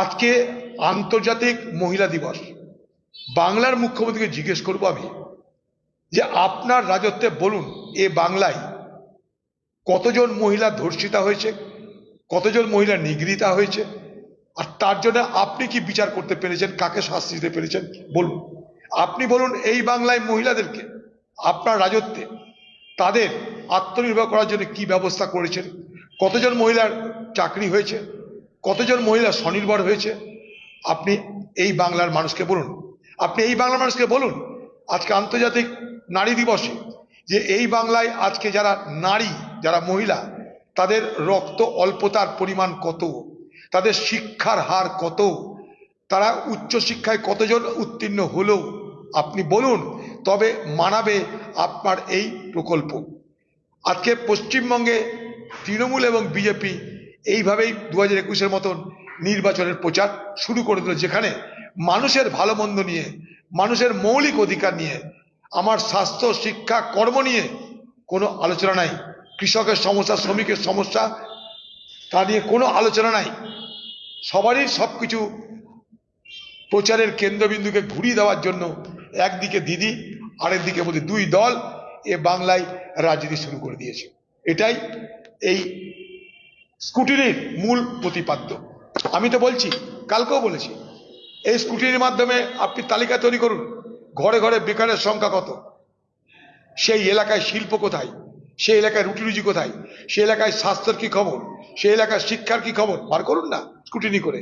আজকে আন্তর্জাতিক মহিলা দিবস। বাংলার মুখ্যমন্ত্রীকে জিজ্ঞেস করব আমি যে আপনার রাজত্বে বলুন, এ বাংলায় কতজন মহিলা ধর্ষিতা হয়েছে, কতজন মহিলা নিগৃহীতা হয়েছে, আর তার জন্য আপনি কি বিচার করতে পেরেছেন, কাকে শাস্তি দিতে পেরেছেন, বলুন। আপনি বলুন, এই বাংলায় মহিলাদেরকে আপনার রাজত্বে তাদের আত্মনির্ভর করার জন্য কি ব্যবস্থা করেছেন, কতজন মহিলার চাকরি হয়েছে কতজন মহিলা স্বনির্ভর হয়েছে? আপনি এই বাংলার মানুষকে বলুন। আপনি এই বাংলার মানুষকে বলুন, আজকে আন্তর্জাতিক নারী দিবসে, যে এই বাংলায় আজকে যারা নারী, যারা মহিলা, তাদের রক্ত অল্পতার পরিমাণ কত? তাদের শিক্ষার হার কত? তারা উচ্চশিক্ষায় কতজন উত্তীর্ণ হলো? আপনি বলুন, তবে মানাবে আপনার এই প্রকল্প। আজকে পশ্চিমবঙ্গে তৃণমূল এবং বিজেপি এইভাবেই দু হাজার একুশের মতন নির্বাচনের প্রচার শুরু করে দিল, যেখানে মানুষের ভালো মন্দ নিয়ে, মানুষের মৌলিক অধিকার নিয়ে, আমার স্বাস্থ্য, শিক্ষা, কর্ম নিয়ে কোনো আলোচনা নাই। কৃষকের সমস্যা, শ্রমিকের সমস্যা, তা নিয়ে কোনো আলোচনা নাই। সবারই সব কিছু প্রচারের কেন্দ্রবিন্দুকে ঘুরিয়ে দেওয়ার জন্য একদিকে দিদি, আরেকদিকে মধ্যে দুই দল এ বাংলায় রাজনীতি শুরু করে দিয়েছে। এটাই এই স্কুটিনির মূল প্রতিপাদ্য। আমি তো বলছি, কালকেও বলেছি, এই স্কুটিনির মাধ্যমে আপনি তালিকা তৈরি করুন, ঘরে ঘরে বেকারের সংখ্যা কত, সেই এলাকায় শিল্প কোথায়, সেই এলাকায় রুটি রুজি কোথায়, সেই এলাকায় স্বাস্থ্যের কি খবর, সেই এলাকায় শিক্ষার কি খবর, বার করুন না, স্কুটিনি করে।